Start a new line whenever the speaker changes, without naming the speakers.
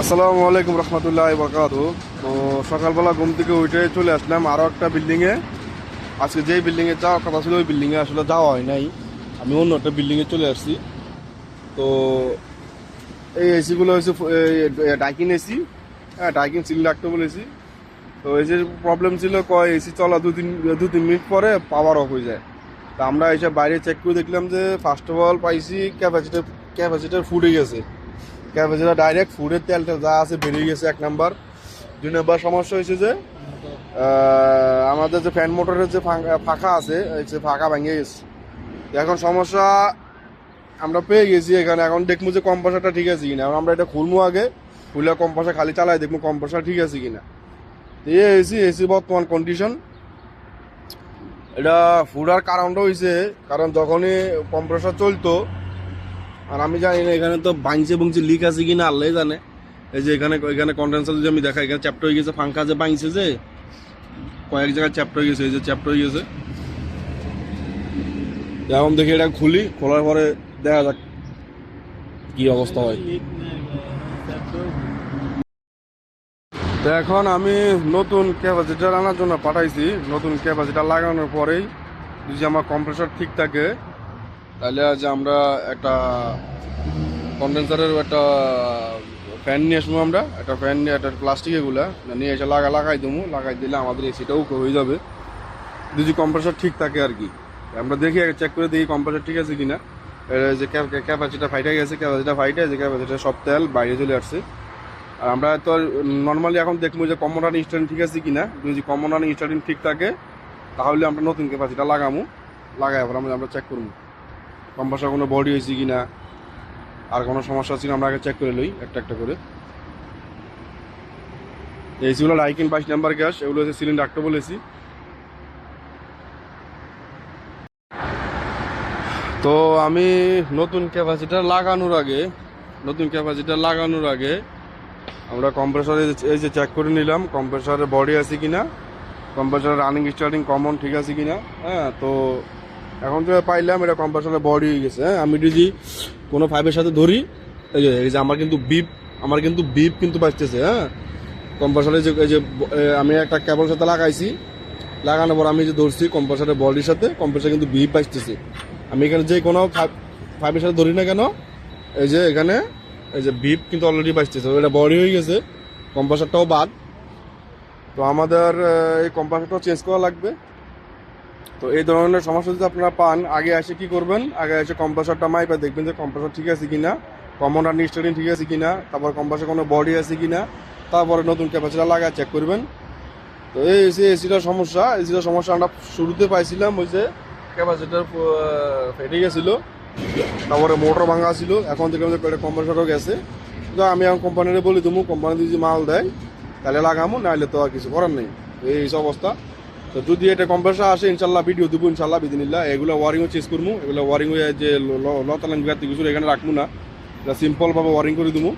আসসালামু আলাইকুম রহমতুল্লাহ বরকাত তো সকালবেলা ঘুম থেকে উঠে চলে আসলাম আরও একটা বিল্ডিংয়ে আজকে যেই বিল্ডিংয়ে যাওয়ার কথা ছিল, ওই বিল্ডিংয়ে আসলে যাওয়া হয় নাই। আমি অন্য একটা বিল্ডিংয়ে চলে আসছি। তো এই এসিগুলো হয়েছে ডাইকিন এসি হ্যাঁ ডাইকিন সিলিং রাখতে বলেছি তো এসির প্রবলেম ছিল, কয় এসি চলা দু তিন দু তিন মিনিট পরে পাওয়ার অফ হয়ে যায়। তা আমরা এসে বাইরে চেক করে দেখলাম যে ফার্স্ট অফ অল পাইছি ক্যাপাসিটার ক্যাপাসিটার ফুটে গেছে। ক্যাপাসিটার ডাইরেক্ট ফুডের তেল টেল যা আছে বেরিয়ে গেছে এক নাম্বার। দুই নাম্বার সমস্যা হয়েছে যে আমাদের যে ফ্যান মোটরের যে ফাঁকা- আছে যে ফাঁকা ভেঙে গেছে। এখন সমস্যা আমরা পেয়ে গেছি এখানে। এখন দেখব যে কম্পাসারটা ঠিক আছে কিনা। আমরা এটা খুলবো আগে, খুলে কম্পাসার খালি চালাই দেখব কম্পাসার ঠিক আছে কিনা। এই এসি এসি বর্তমান কন্ডিশন এটা ফুরার কারণটা হয়েছে, কারণ যখনই কম্প্রেসার চলতো আর আমি জানি না, এখানে তো বাঁচছে বুংছে লিক আছে কিনা, আল্লাহ জানে। এই যে এখানে এখানে কন্ডেন্সার যদি আমি দেখাই, এখানে চ্যাপ্টার হয়ে গেছে ফাঙ্কা যে বাঁচছে যে, কয়েক জায়গায় চ্যাপ্টার হয়ে গেছে, এই যে চ্যাপ্টার হয়ে গেছে। এখন দেখি এটা খুলি, খোলার পরে দেখা যাক কি অবস্থা হয়। তো এখন আমি নতুন ক্যাপাসিটার আনার জন্য পাঠাইছি, নতুন ক্যাপাসিটার লাগানোর পরেই যদি আমার কম্প্রেসার ঠিক থাকে তাহলে আজ আমরা একটা কন্ডেন্সারের একটা ফ্যান নিয়ে আসব আমরা। একটা ফ্যান নিয়ে, একটা প্লাস্টিক এগুলা নিয়ে এসে লাগা লাগাই দেবো লাগাই দিলে আমাদের এসিটাও হয়ে যাবে। যদি কম্প্রেসার ঠিক থাকে আর কি। আমরা দেখি চেক করে দেখি কম্প্রেসার ঠিক আছে কিনা। এর যে ক্যাপাসিটা ফাইটে গেছে ক্যাপাসিটা ফাইটে যে ক্যাপাসিটা সব তেল বাইরে চলে আসছে। আর আমরা তো নর্মালি এখন দেখব যে কমন রান ইনস্ট্যান্ট ঠিক আছে কিনা। যদি কমন রান ইনস্ট্যান্ট ঠিক থাকে, তাহলে আমরা নতুন ক্যাপাসিটা লাগামু। লাগাই আমরা আমরা চেক করব কম্পাসের কোনো বডি হয়েছে কি না আর কোনো সমস্যা ছিল, আমরা আগে চেক করে লই, একটা একটা করে। এসিগুলো লাইকিন বাইশ নাম্বার গ্যাস, এগুলো হচ্ছে সিলিন্ডার একটা বলেছি। তো আমি নতুন ক্যাপাসিটার লাগানোর আগে, নতুন ক্যাপাসিটার লাগানোর আগে, আমরা কম্প্রেসারে এই যে চেক করে নিলাম কম্প্রেসরের বডি আছে কি না কম্প্রেসরের রানিং স্টার্টিং কমন ঠিক আছে কি না হ্যাঁ তো এখন তো পাইলাম, এটা কম্প্রেসরের বডি হয়ে গেছে হ্যাঁ? আমি যদি কোনো ফাইভের সাথে ধরি, এই যে এই যে আমার কিন্তু বিপ আমার কিন্তু বিপ কিন্তু বাঁচতেছে হ্যাঁ? কম্প্রেসরে যে, এই যে আমি একটা কেবল সাথে লাগাইছি, লাগানোর পর আমি যে ধরছি কম্প্রেসরের বডির সাথে কম্প্রেসর কিন্তু বিপ বাঁচতেছে আমি এখানে যে কোনো ফাইভ ফাইভের সাথে ধরি না কেন, এই যে এখানে, এই যে বিপ কিন্তু অলরেডি বাঁচতেছে এটা বডি হয়ে গেছে কম্প্রেসরটাও বাদ। তো আমাদের এই কম্প্রেসরটাও চেঞ্জ করা লাগবে। তো এই ধরনের সমস্যা যদি আপনারা পান, আগে এসে কি করবেন? আগে এসে কম্প্রেসরটা মাইপে দেখবেন যে কম্প্রেসর ঠিক আছে কিনা কমন রানিং স্টার্টিং ঠিক আছে কিনা, তারপর কম্প্রেসর কোনো বডি আছে কিনা, তারপরে নতুন ক্যাপাসিটি লাগা চেক করবেন। তো এই এসি এসিটার সমস্যা এসিটার সমস্যা আমরা শুরুতে পাইছিলাম, ওই যে ক্যাপাসিটার ফেটে গেছিল, তারপরে মোটর ভাঙা ছিল, এখন দেখলাম যে কম্প্রেসরও গেছে। তো আমি এখন কোম্পানিরে বলি তুমি কোম্পানি যদি মাল দেয়, তাহলে লাগামো, নাহলে তো আর কিছু করার নেই। এই অবস্থা। তো যদি এটা কম্প্রেসর আসে, ইনশাল্লাহ ভিডিও দেবো, ইনশাল্লাহ বিদিনিল্লা এগুলো ওয়ারিংও চেঞ্জ করব এগুলো ওয়ারিং হয়ে যে লতালান বিঘাতে কিছু এখানে রাখব না। সিম্পলভাবে ওয়ারিং করে দেবো